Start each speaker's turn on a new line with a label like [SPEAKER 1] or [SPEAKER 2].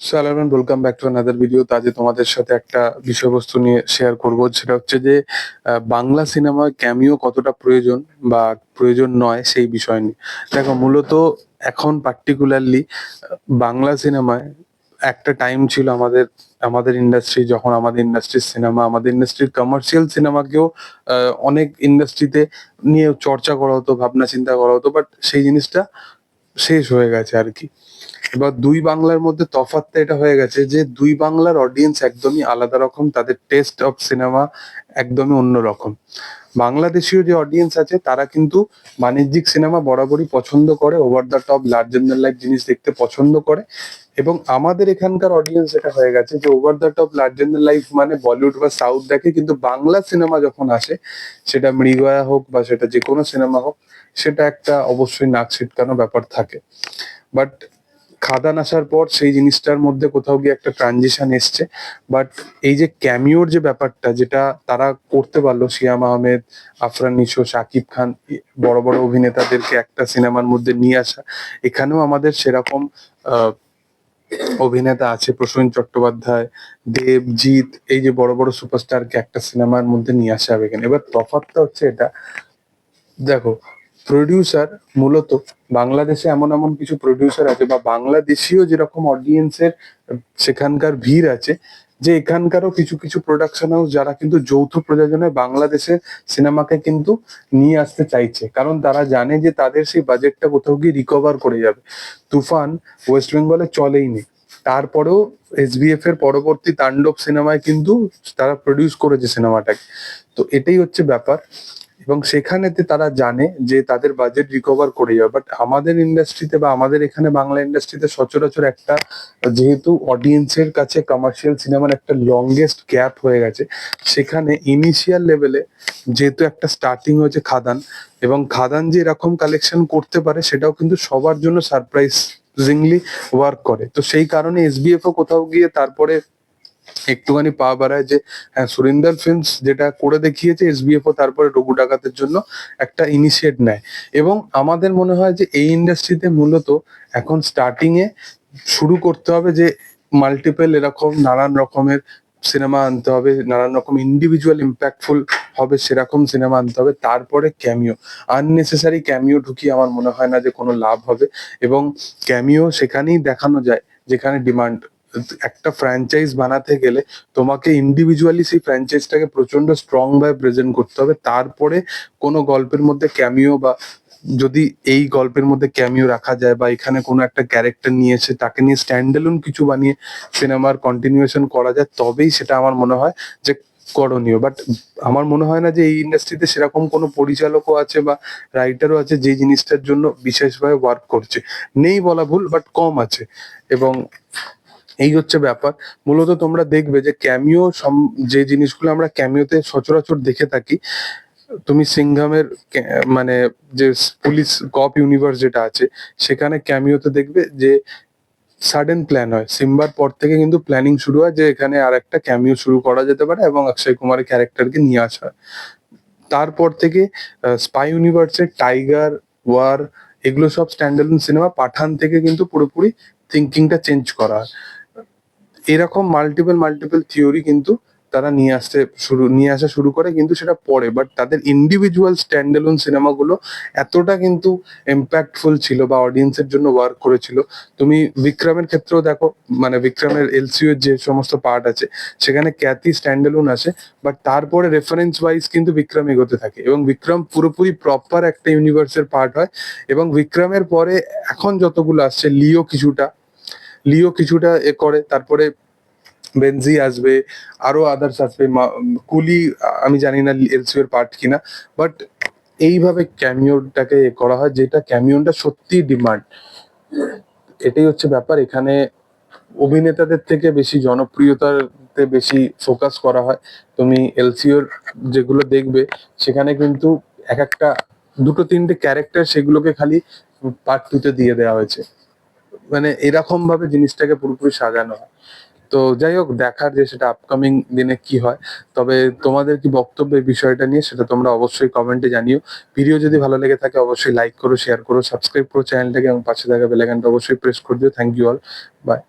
[SPEAKER 1] সালাম welcome back to another video আজকে তোমাদের সাথে একটা বিষয়বস্তু নিয়ে শেয়ার করব। সেটা হচ্ছে যে বাংলা সিনেমায় ক্যামিও কতটা প্রয়োজন বা প্রয়োজন নয় সেই বিষয় নিয়ে। দেখো, মূলত এখন পার্টিকুলারলি বাংলা সিনেমায় একটা টাইম ছিল আমাদের আমাদের ইন্ডাস্ট্রি যখন আমাদের ইন্ডাস্ট্রির সিনেমা আমাদের ইন্ডাস্ট্রির কমার্শিয়াল সিনেমাকেও অনেক ইন্ডাস্ট্রিতে নিয়ে চর্চা করা হতো ভাবনা চিন্তা করা হতো বাট সেই জিনিসটা শেষ হয়ে গেছে আর কি। এবার দুই বাংলার মধ্যে তফাতটা এটা হয়ে গেছে যে দুই বাংলার অডিয়েন্স একদমই আলাদা রকম, তাদের টেস্ট অফ সিনেমা একদমই অন্য রকম। বাংলাদেশীয় যে অডিয়েন্স আছে, তারা কিন্তু বাণিজ্যিক সিনেমা বরাবরই পছন্দ করে over the top larger than life জিনিস দেখতে পছন্দ করে। এবং আমাদের এখানকার অডিয়েন্স এটা হয়ে গেছে যে over the top larger than life মানে বলিউড বা সাউথ দেখে কিন্তু বাংলা সিনেমা যখন আসে সেটা মৃগয়া হোক বা সেটা যে কোনো সিনেমা হোক সেটা একটা অবশ্যই নাক ছিটকানো ব্যাপার থাকে। বাট খাদান আসার পর সেই জিনিসটার মধ্যে কোথাও গিয়ে একটা ট্রানজিশন এসছে। বাট এই যে ক্যামিওর যে ব্যাপারটা যেটা তারা করতে পারল শিয়াম আহমেদ আফরান নিশো শাকিব খান বড় বড় অভিনেতাদেরকে একটা সিনেমার মধ্যে নিয়ে আসা এখানেও আমাদের সেরকম আহ, অভিনেতা আছে প্রসূন চট্টোপাধ্যায় দেব জিৎ এই যে বড় বড় সুপারস্টারকে একটা সিনেমার মধ্যে নিয়ে আসা হবে এখানে। এবার তফাৎটা হচ্ছে এটা, দেখো প্রডিউসার মূলত বাংলাদেশে এমন এমন কিছু প্রডিউসার আছে বা বাংলাদেশীয় যেরকম অডিয়েন্সের সেখানকার ভিড় আছে যে এখানকারও কিছু কিছু প্রোডাকশন হাউস যারা কিন্তু যৌথ প্রযোজনায় বাংলাদেশে সিনেমাকে কিন্তু নিয়ে আসতে চাইছে। কারণ তারা জানে যে তাদের সেই বাজেটটা কোথাও গিয়ে রিকভার করে যাবে। তুফান ওয়েস্ট বেঙ্গলে চলেইনি। তারপরেও এসবিএফ এর পরবর্তী তাণ্ডব সিনেমায় কিন্তু তারা প্রডিউস করেছে সিনেমাটাকে তো এটাই হচ্ছে ব্যাপার। এবং সেখানেতে তারা জানে যে তাদের বাজেট রিকভার করে যাবে। বাট আমাদের ইন্ডাস্ট্রিতে বা আমাদের এখানে বাংলা ইন্ডাস্ট্রিতে সচরাচর একটা, যেহেতু অডিয়েন্সের কাছে কমার্শিয়াল সিনেমার একটা লংগেস্ট গ্যাপ হয়ে গেছে, সেখানে ইনিশিয়াল লেভেলে যেহেতু একটা স্টার্টিং হয়েছে খাদান, এবং খাদান যে এরকম কালেকশন করতে পারে, সেটাও কিন্তু সবার জন্য সারপ্রাইজিংলি ওয়ার্ক করে। তো সেই কারণে এসবিএফ ও কোথাও গিয়ে তারপরে একটুখানি পা বাড়ায় যে হ্যাঁ সুরিন্দর ফিল্মস যেটা করে দেখিয়েছে এসবিএফ ও তারপরে রঘু ডাকাতের জন্য একটা ইনিশিয়েট নেয়। এবং আমাদের মনে হয় যে এই ইন্ডাস্ট্রিতে মূলত এখন স্টার্টিং এ শুরু করতে হবে যে মাল্টিপল এরকম নানান রকমের সিনেমা আনতে হবে, নানান রকম ইন্ডিভিজুয়াল ইম্প্যাক্টফুল হবে সেরকম সিনেমা আনতে হবে, তারপরে ক্যামিও আননেসেসারি ক্যামিও ঢুকিয়ে আমার মনে হয় না যে কোনো লাভ হবে। এবং ক্যামিও সেখানেই দেখানো যায়, যেখানে ডিমান্ড একটা ফ্র্যাঞ্চাইজ বানাতে গেলে তোমাকে ইন্ডিভিজুয়ালি সেই ফ্র্যাঞ্চাইজটাকে প্রচণ্ড স্ট্রং ভাবে প্রেজেন্ট করতে হবে। তারপরে কোনো গল্পের মধ্যে ক্যামিও বা যদি এই গল্পের মধ্যে ক্যামিও রাখা যায় বা এখানে কোনো একটা ক্যারেক্টার নিয়েছে তাকে নিয়ে স্ট্যান্ডেলন কিছু বানিয়ে সিনেমার কন্টিনিউয়েশন করা যায়, তবেই সেটা আমার মনে হয় যে করণীয়। বাট আমার মনে হয় না যে এই ইন্ডাস্ট্রিতে সেরকম কোনো পরিচালকও আছে বা রাইটারও আছে যে জিনিসটার জন্য বিশেষভাবে ওয়ার্ক করছে। নেই বলা ভুল বাট কম আছে। এবং এই হচ্ছে ব্যাপার। মূলত তোমরা দেখবে যে ক্যামিও যে জিনিসগুলো আমরা ক্যামিওতে সচরাচর দেখে থাকি, তুমি সিংঘামের কে- মানে যে পুলিশ কপ ইউনিভার্স যেটা আছে, সেখানে ক্যামিওতে দেখবে যে সাডেন প্ল্যান হয়। সিম্বার পর থেকে কিন্তু প্ল্যানিং শুরু হয় যে এখানে আর একটা ক্যামিও শুরু করা যেতে পারে এবং অক্ষয় কুমারের ক্যারেক্টারকে নিয়ে আসা হয়। তারপর থেকে স্পাই ইউনিভার্সের টাইগার ওয়ার এগুলো সব স্ট্যান্ডার্ড সিনেমা পাঠান থেকে কিন্তু পুরোপুরি থিঙ্কিংটা চেঞ্জ করা হয়। এরকম মাল্টিপল মাল্টিপল থিওরি কিন্তু তারা নিয়ে আসতে শুরু, নিয়ে আসা শুরু করে কিন্তু সেটা পরে। বাট তাদের ইন্ডিভিজুয়াল স্ট্যান্ডেলোন সিনেমাগুলো এতটা কিন্তু ইম্প্যাক্টফুল ছিল বা অডিয়েন্সের জন্য ওয়ার্ক করেছিল। তুমি বিক্রমের ক্ষেত্রেও দেখো মানে বিক্রমের এলসিও যে সমস্ত পার্ট আছে, সেখানে ক্যাথি স্ট্যান্ডেলোন আছে বাট তারপরে রেফারেন্স ওয়াইজ কিন্তু বিক্রম এগোতে থাকে। এবং বিক্রম পুরোপুরি প্রপার একটা ইউনিভার্সের পার্ট হয়। এবং বিক্রমের পরে এখন যতগুলো আসছে, লিও কিছুটা লিও কিছুটা এ করে, তারপরে বেনজি আসবে, আরও আদার্স আসবে কুলি, আমি জানি না এলসিও এর পার্ট কিনা বাট এইভাবে ক্যামিওটাকে করা হয়, যেটা ক্যামিওনটা সত্যি ডিমান্ড এটাই হচ্ছে ব্যাপার, এখানে অভিনেতাদের থেকে বেশি, জনপ্রিয়তাতে বেশি ফোকাস করা হয়। তুমি এলসিওর যেগুলো দেখবে, সেখানে কিন্তু এক একটা, দুটো তিনটে ক্যারেক্টার সেগুলোকে খালি পার্ট টুতে দিয়ে দেওয়া হয়েছে। মানে এরকম ভাবে জিনিসটাকে পুরোপুরি সাজানো হয়। তো যাই হোক, দেখার যে সেটা আপকামিং দিনে কি হয়, তবে তোমাদের কি বক্তব্য বিষয়টা নিয়ে সেটা তোমরা অবশ্যই কমেন্টে জানিও। ভিডিও যদি ভালো লেগে থাকে, অবশ্যই লাইক করো শেয়ার করো সাবস্ক্রাইব করো চ্যানেলটাকে এবং পাশে থাকা বেলাইকানটা অবশ্যই প্রেস করে দিও। Thank you all by